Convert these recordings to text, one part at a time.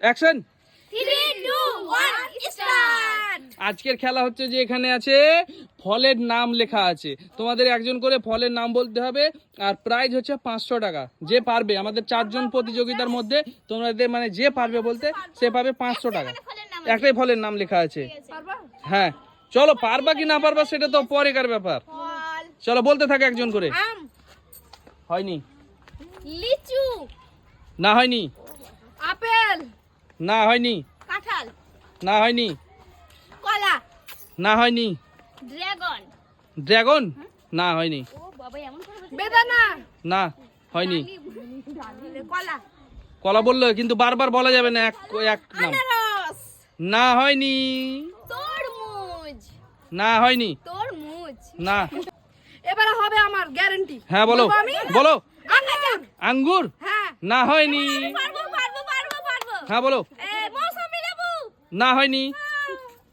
Action three two one আজকের খেলা হচ্ছে যে এখানে আছে ফলের নাম লেখা আছে। তোমাদের একজন করে ফলের নাম বলতে হবে আর প্রাইজ হচ্ছে পাঁচশো টাকা। যে পারবে আমাদের চারজন প্রতিযোগিতার মধ্যে তোমাদের মানে যে পারবে বলতে সে পাবে পাঁচশো টাকা। একটাই ফলের নাম লেখা আছে। হ্যাঁ। চলো পারবা কি না পারবা সেটা তো পরেকার ব্যাপার। চলো বলতে থাকে একজন করে। হয়নি। লিচু। না হয়নি। না হয়নি। কাঁঠাল। না হয়নি। কলা। না হয়নি। ড্রাগন। ড্রাগন? না হয়নি। ও বাবা এমন করে বেদানা। না হয়নি। কলা। কলা বলল কিন্তু বারবার বলা যাবে না এক এক নাম। না হয়নি। তরমুজ। না হয়নি। তরমুজ। না। এবারে হবে আমার গ্যারান্টি হ্যাঁ বলো। বলো। আঙ্গুর। আঙ্গুর? হ্যাঁ। না হয়নি পারব পারব পারব পারব হ্যাঁ বলো। লেবু না হয়নি।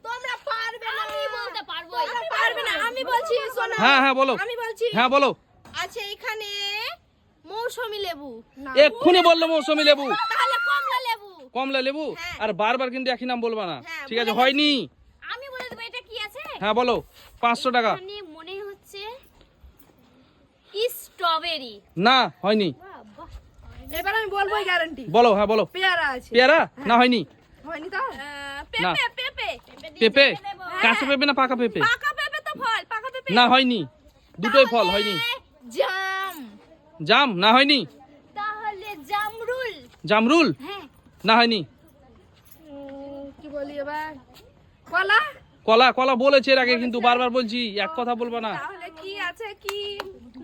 তোমরা পারবে না। আমি বলতে পারব। পারবে না। আমি বলছি হ্যাঁ হ্যাঁ বলো। আমি বলছি হ্যাঁ বলো। আছে এখানে মৌসুমী লেবু। এক্ষুনি বলল মৌসুমি লেবু। তাহলে কমলা লেবু। কমলা লেবু? হ্যাঁ। আর বারবার কিন্তু একই নাম বলবা না। হ্যাঁ, ঠিক আছে হয়নি। আমি বলে দেবো এটা কি আছে? হ্যাঁ বলো। পাঁচশো টাকা। মনে হচ্ছে স্ট্রবেরি। না হয়নি। এবার আমি বলব গ্যারান্টি বলো হ্যাঁ বলো। পেয়ারা আছে। পেয়ারা? না হয়নি। হয়নি তো? না। পেঁপে। পেঁপে পেঁপে? কাঁচা পেঁপে না পাকা পেঁপে? পাকা পেঁপে তো ফল পাকা পেঁপে। না হয়নি। দুটোই ফল হয়নি। জাম। জাম? না হয়নি। তাহলে জামরুল। জামরুল? হ্যাঁ। না হয়নি। কি বলি এবার? কলা? কলা কলা বলেছে এর আগে কিন্তু বারবার বলছি এক কথা বলবা না। তাহলে কি আছে কি?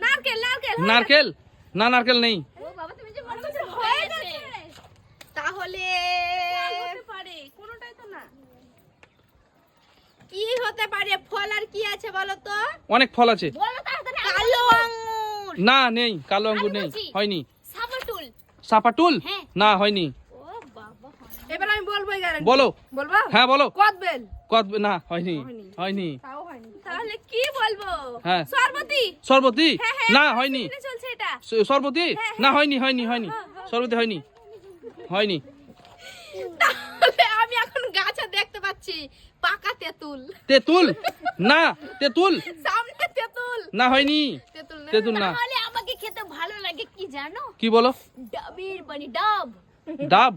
নারকেল নারকেল নারকেল? না নারকেল নেই ও বাবা তুমি যে মনে করছ হয়ে গেছে তাহলে হতে পারে কোনোটাই তো না কি হতে পারে ফল আর কি আছে বলো তো? অনেক ফল আছে। কালো আঙ্গুর। না নেই কালো আঙ্গুর নেই হয়নি। সাবাটুল সাপাটুল হ্যাঁ। না হয়নি। এবার আমি বলব বলো। বলব? হ্যাঁ বলো। কদবেল। কত না হয়নি হয়নি। তাহলে কি বলব? হ্যাঁ। সরবতি। সরবতি? হ্যাঁ, হ্যাঁ, না হয়নি। সরবতি? না হয়নি হয়নি হয়নি। সরবতি হয়নি হয়নি। তাহলে আমি এখন গাছে দেখতে পাচ্ছি। পাকা তেঁতুল। তেঁতুল? না তেঁতুল। সামনে তেঁতুল। না হয়নি। তেঁতুল না। তেঁতুল না। তাহলে আমাকে খেতে ভালো লাগে কি জানো? কি বলো? ডাবের বানি ডাব। ডাব?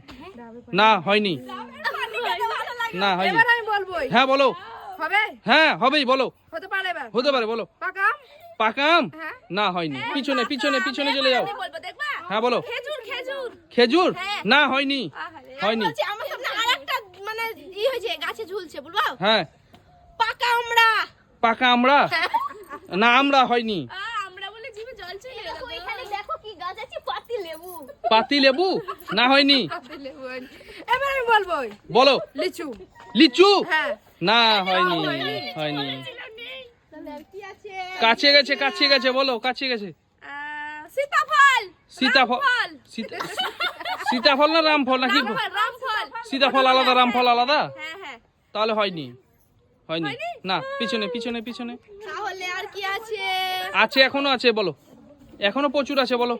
না হয়নি। আমাকে খেতে ভালো লাগে না হয়নি। এবার আমি বলবোই। হ্যাঁ বলো। হবে? হ্যাঁ হবেই বলো। হতে পারে এবার। হতে পারে বলো। পাকা আম? পাকা আম? হ্যাঁ। না হয়নি। পিছনে পিছনে পিছনে চলে যাও। আমি বলব দেখবা? হ্যাঁ বলো। খেজুর খেজুর। খেজুর? হ্যাঁ। না হয়নি। হয়নি বলছি আমার সামনে আরেকটা মানে ই হয়েছে গাছে ঝুলছে বলব হ্যাঁ। পাকা আমরা। পাকা আমরা? না আমরা হয়নি। আমরা বলে জিভে জল চলে এলো এখানে দেখো কি গাছ আছে পাতি লেবু। পাতি লেবু? না হয়নি। এবার আমি বলব বলো। লিচু। লিচু? হ্যাঁ। না হয়নি হয়নি। কাছে গেছে কাছে গেছে বলো কাছে গেছে। সীতাফল। সীতাফল। সীতাফল না রামফল না কি রামফল রামফল। সীতাফল আলাদা রামফল আলাদা? হ্যাঁ হ্যাঁ। তাহলে হয়নি। হয়নি। না পিছনে পিছনে পিছনে। তাহলে আর কি আছে? আছে এখনও আছে বলো। এখনও প্রচুর আছে বলো।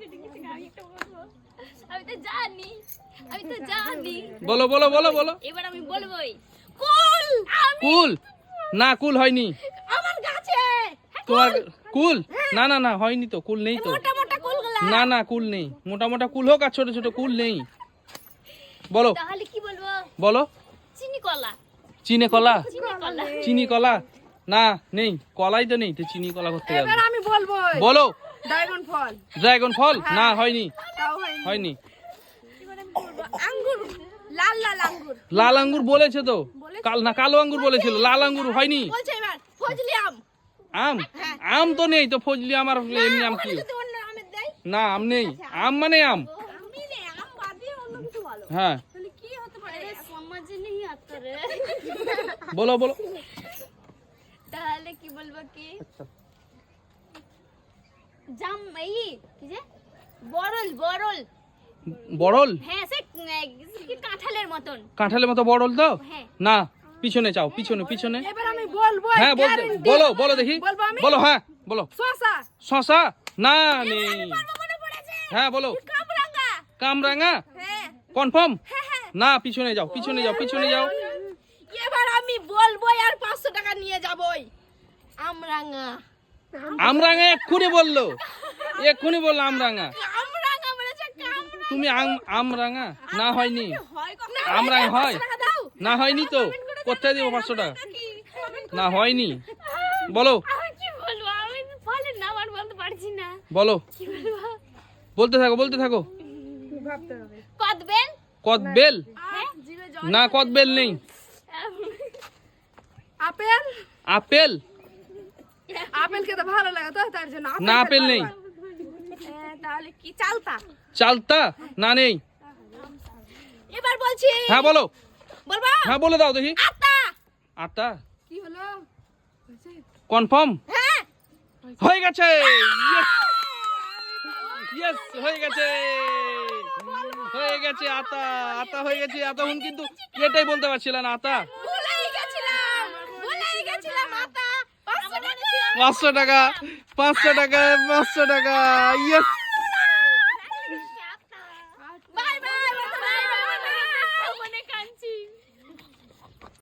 আমি তো জানি আমি তো জানি। বলো বলো বলো বলো। এবার আমি বলবোই কুল আমি কুল? না কুল হয়নি। আমার গাছে তোমার কুল? না না না হয়নি তো কুল নেই তো। মোটা মোটা কুলগুলা। না না কুল নেই। মোটা মোটা কুল হোক আর ছোট ছোট কুল নেই। বলো। তাহলে কি বলব? বলো। চিনি কলা। চিনে কলা? চিনি কলা। না নেই কলাই তো নেই তো চিনি কলা করতে যাবে। আমি বলব। বলো। ড্রাগন ফল। ড্রাগন ফল? না হয়নি। হয়নি। হয়নি। আঙ্গুর। লাল লাল আঙ্গুর। লাল আঙ্গুর বলেছে তো। কাল না কালো আঙ্গুর বলেছিল। লাল আঙ্গুর হয়নি। বলছে এবার ফজলি আম। আম? আম তো নেই তো ফজলি আমার এমনি আম কি? না আম নেই। আম মানে আম। আমি নে আম বাদ দিয়ে অন্য কিছু বলো হ্যাঁ তাহলে কি হতে পারে আরে সমাজ নেই আত্মা রে বলো বলো। তাহলে কি বলব কি? জাম এই কি যে? বরল বরল বড়ল? হ্যাঁ সে কাঁঠালের মতন? কাঁঠালের মতো বড়ল তো? হ্যাঁ। না পিছনে চাও পিছনে পিছনে। এবার আমি বলব হ্যাঁ বলতে বলো বলো দেখি। বলো হ্যাঁ বলো। শসা শশা? না নেই। হ্যাঁ বলো। কামরাঙ্গা। কামরাঙা হ্যাঁ। কনফার্ম? হ্যাঁ হ্যাঁ না পিছনে যাও পিছনে যাও পিছনে যাও। এবার আমি বলব আর পাঁচশো টাকা নিয়ে যাবই। আমরাঙ্গা আমরাঙা এক্ষুনি বলল। এক্ষুনি বলল আমরাঙা। আমরাঙ্গা বলেছে তুমি আম- আমরাঙা? না হয়নি। হয় কখনো? আমরাঙা হয়। না হয়নি তো। কোথায় দিব পাঁচশো টাকা? না হয়নি। বলো। বলো বলতে থাকো বলতে থাকো। কদবেল কদবেল হ্যাঁ? না কদবেল নেই। আপেল? আপেল? আপেল খেতে ভালো লাগে তো তার জন্য না আপেল নেই। হ্যাঁ, তাহলে কি চালতা? চালতা? না নেই। এবার বলছি। হ্যাঁ বলো। বলবা? হ্যাঁ বলে দাও দেখি। আতা! আটা কি হলো? কনফার্ম? হ্যাঁ। হয়ে গেছে। ইয়েস ইয়েস হয়ে গেছে। হয়ে গেছে আতা আতা হয়ে গেছে এতক্ষণ কিন্তু এটাই বলতে পারছিল না আতা। আতা। পাঁচশো টাকা। পাঁচশো টাকা পাঁচশো টাকা পাঁচশো টাকা ইয়েস